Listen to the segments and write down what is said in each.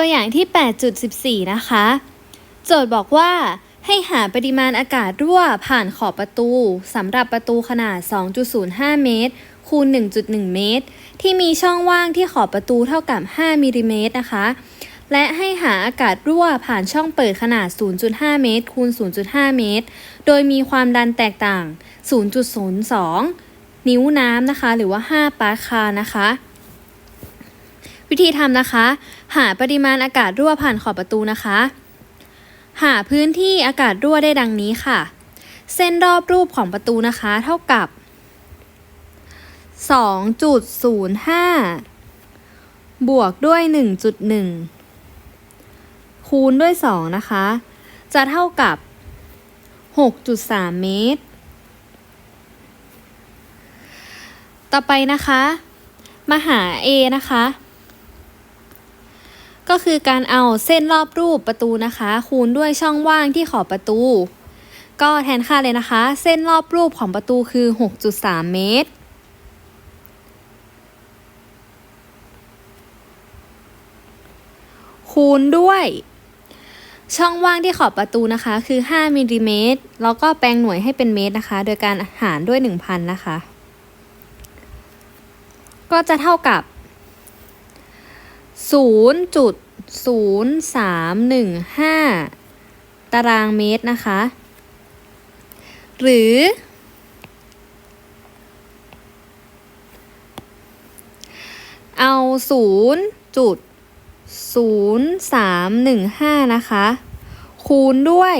ตัวอย่างที่ 8.14 นะคะ โจทย์บอกว่าให้หาปริมาณอากาศรั่วผ่านขอบประตูสำหรับประตูขนาด 2.05 เมตร คูณ 1.1 เมตร ที่มีช่องว่างที่ขอบประตูเท่ากับ 5มิลลิเมตรนะคะ และให้หาอากาศรั่วผ่านช่องเปิดขนาด 0.5 เมตร คูณ 0.5 เมตร โดยมีความดันแตกต่าง 0.02 นิ้วน้ำนะคะ หรือว่า 5 ปาคานะคะ วิธีทำนะคะ หาปริมาณอากาศรั่วผ่านขอบประตูนะคะ หาพื้นที่อากาศรั่วได้ดังนี้ค่ะ เส้นรอบรูปของประตูนะคะ เท่ากับ 2.05 บวกด้วย 1.1 คูณด้วย 2 นะคะ จะเท่ากับ 6.3 เมตร ต่อไปนะคะ มาหา A นะคะ ก็คือการเอาเส้นรอบรูปประตูนะคะ คูณด้วยช่องว่างที่ขอบประตู ก็แทนค่าเลยนะคะ เส้นรอบรูปของประตูคือ 6.3 เมตร คูณด้วยช่องว่างที่ขอบประตูนะคะคือ 5มิลลิเมตรแล้วก็แปลงหน่วยให้เป็นเมตรนะคะ โดยการหารด้วย 1,000 นะคะ ก็จะเท่ากับ 0.0315 ตารางเมตรนะคะ หรือ เอา 0.0315 นะคะ คูณด้วย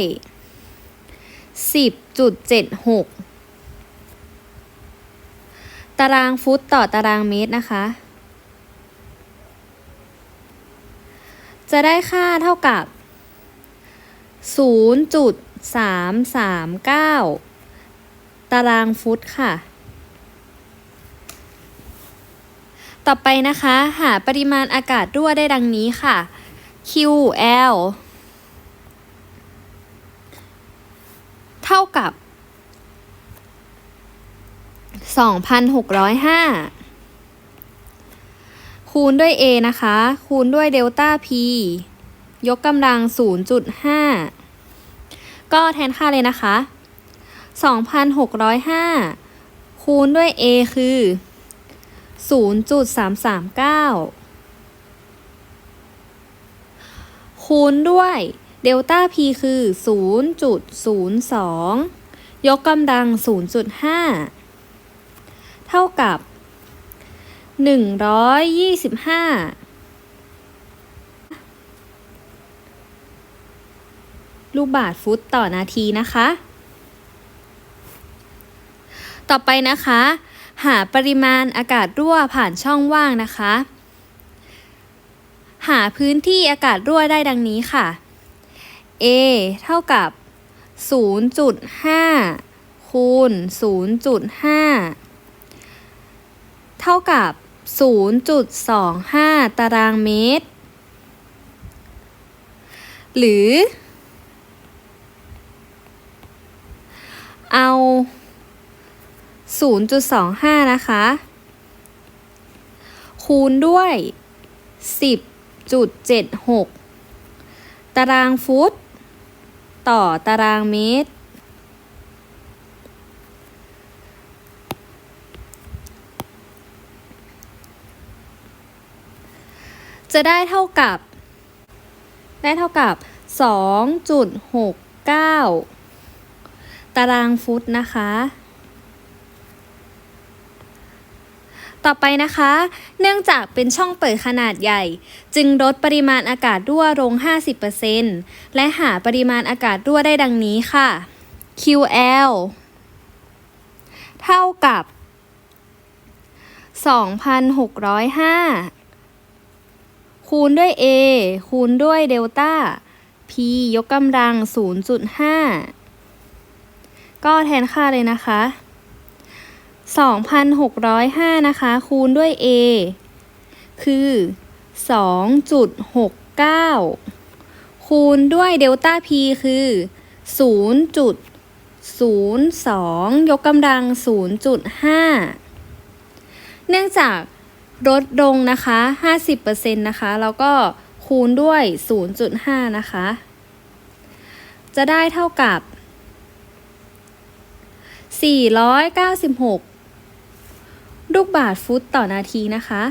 10.76 ตารางฟุตต่อตารางเมตรนะคะ จะได้ค่าเท่ากับ 0.339 ตารางฟุตค่ะ ต่อไปนะคะ หาปริมาณอากาศรั่วได้ดังนี้ค่ะ QL เท่ากับ 2,605 คูณด้วย A นะคะ คูณด้วยเดลต้า P ยกกำลัง 0.5 ก็แทนค่าเลยนะคะ 2,605 คูณด้วย A คือ 0.339 คูณด้วยเดลต้า P คือ 0.02 ยกกำลัง 0.5 เท่ากับ 125ลูกบาทฟุตต่อนาทีนะคะ ต่อไปนะคะ หาปริมาณอากาศรั่วผ่านช่องว่างนะคะ หาพื้นที่อากาศรั่วได้ดังนี้ค่ะ A เท่ากับ 0.5 คูณ 0.5 เท่ากับ 0.25 ตารางเมตร หรือ เอา 0.25 นะคะ คูณด้วย 10.76 ตารางฟุต ต่อตารางเมตร จะได้เท่ากับ ได้เท่ากับ 2.69 ตารางฟุตนะคะ ต่อไปนะคะ เนื่องจากเป็นช่องเปิดขนาดใหญ่ จึงลดปริมาณอากาศรั่วลง 50%และหาปริมาณอากาศรั่วได้ดังนี้ค่ะ QL เท่ากับ 2,605 คูณด้วย A คูณด้วยเดลต้า P ยกกำลัง 0.5 ก็แทนค่าเลยนะคะ 2,605 นะคะ คูณด้วย A คือ 2.69 คูณด้วยเดลต้า P คือ 0.02 ยกกำลัง 0.5 เนื่องจาก ลดลงนะคะ 50%นะคะ แล้วก็คูณด้วย 0.5 นะคะ จะได้เท่ากับ 496 ลูกบาทฟุตต่อนาทีนะคะ